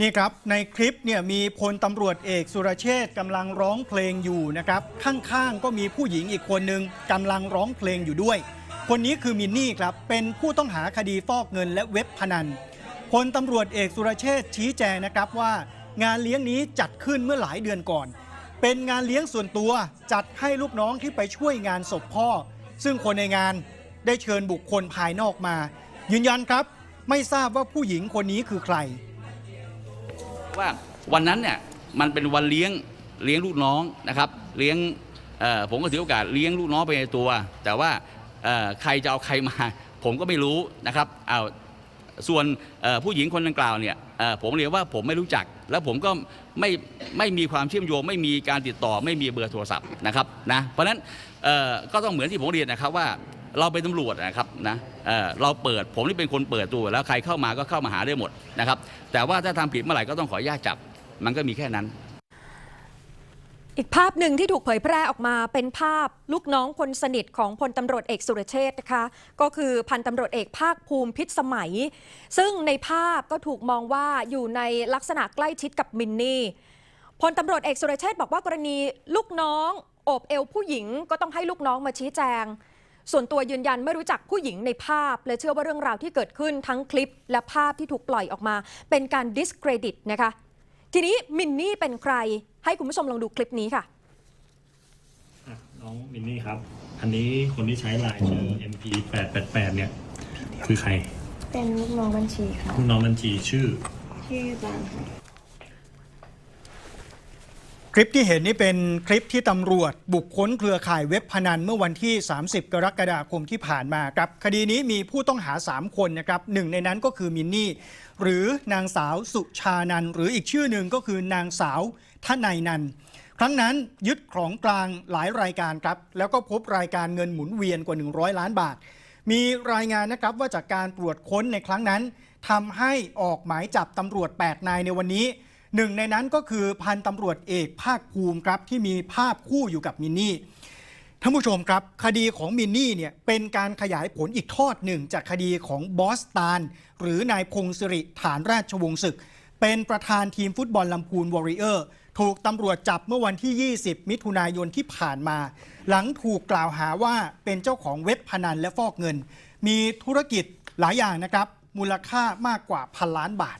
นี่ครับในคลิปเนี่ยมีพลตำรวจเอกสุรเชษฐ์กำลังร้องเพลงอยู่นะครับ ข้างๆก็มีผู้หญิงอีกคนหนึ่งกำลังร้องเพลงอยู่ด้วย คนนี้คือมินนี่ครับเป็นผู้ต้องหาคดีฟอกเงินและเว็บพนัน พลตำรวจเอกสุรเชษฐ์ชี้แจงนะครับว่า งานเลี้ยงนี้จัดขึ้นเมื่อหลายเดือนก่อน เป็นงานเลี้ยงส่วนตัวจัดให้ลูกน้องที่ไปช่วยงานศพพ่อ ซึ่งคนในงานได้เชิญบุคคลภายนอกมา ยืนยันครับ ไม่ทราบว่าผู้หญิงคนนี้คือใคร ว่าวันนั้นเนี่ยมันเป็นวันเลี้ยงเลี้ยงลูกน้องนะครับ เลี้ยงเอ่อผมก็ถือโอกาสเลี้ยงลูกน้องไปในตัว แต่ว่าเอ่อใครจะเอาใครมา ผมก็ไม่รู้นะครับเอา ส่วนผู้หญิงคนดังกล่าวเนี่ยผมเรียกว่าผมไม่รู้จัก และผมก็ไม่ไม่มีความเชื่อมโยง ไม่มีการติดต่อ ไม่มีเบอร์โทรศัพท์นะครับนะเพราะฉะนั้นก็ต้องเหมือนที่ผมเรียนนะครับว่าเราเป็นตำรวจนะครับนะเเราเปิดผมนี่เป็นคนเปิดตัวแล้วใครเข้ามาก็เข้ามาหาได้หมดนะครับแต่ว่าถ้าทำผิดเมื่อไหร่ก็ต้องขออนุญาตจับ มันก็มีแค่นั้น อีกภาพหนึ่งที่ถูกเผยแพร่ออกมาเป็นภาพลูกน้องคนสนิทของพลตำรวจเอกสุรเชษฐ์นะคะ ก็คือพันตำรวจเอกภาคภูมิพิษสมัย ซึ่งในภาพก็ถูกมองว่าอยู่ในลักษณะใกล้ชิดกับมินนี่พลตำรวจเอกสุรเชษฐ์บอกว่ากรณีลูกน้องโอบเอวผู้หญิงก็ต้องให้ลูกน้องมาชี้แจง ส่วนตัวยืนยันไม่รู้จักผู้หญิงในภาพ และเชื่อว่าเรื่องราวที่เกิดขึ้นทั้งคลิปและภาพที่ถูกปล่อยออกมา เป็นการ discredit นะคะ ทีนี้มินนี่เป็นใคร ให้คุณผู้ชมลองดูคลิปนี้ค่ะอะ น้องมินนี่ครับ อันนี้คนที่ใช้ไลน์ชื่อ MP 8 8 8เนี่ย คือใคร เป็นลูกน้องบัญชีค่ะลูกน้องบัญชีชื่อ ชื่อบางค่ะ คลิปที่เห็นนี่เป็นคลิปที่ตำรวจ บุกค้นเครือข่ายเว็บพนันเมื่อวันที่ 30 กรกฎาคมที่ผ่านมาครับ คดีนี้มีผู้ต้องหา 3 คนนะครับหนึ่งในนั้นก็คือมินนี่ หรือนางสาวสุชานัน หรืออีกชื่อหนึ่งก็คือนางสาวทนายนัน ครั้งนั้นยึดของกลางหลายรายการครับ แล้วก็พบรายการเงินหมุนเวียนกว่า 100 ล้านบาท มีรายงานนะครับว่าจากการตรวจค้นในครั้งนั้นทำให้ออกหมายจับตำรวจ 8 นายในวันนี้ หนึ่งในนั้นก็คือพันตำรวจเอกภาคภูมิครับที่มีภาพคู่อยู่กับมินนี่ท่านผู้ชมครับ คดีของมินนี่เนี่ยเป็นการขยายผลอีกทอดหนึ่งจากคดีของบอสตาน หรือนายพงศิริฐานราชวงศ์ศึก เป็นประธานทีมฟุตบอลลำพูนวอริเออร์ถูกตำรวจจับเมื่อวันที่ 20 มิถุนายนที่ผ่านมา หลังถูกกล่าวหาว่าเป็นเจ้าของเว็บพนันและฟอกเงิน มีธุรกิจหลายอย่างนะครับ มูลค่ามากกว่าพันล้านบาท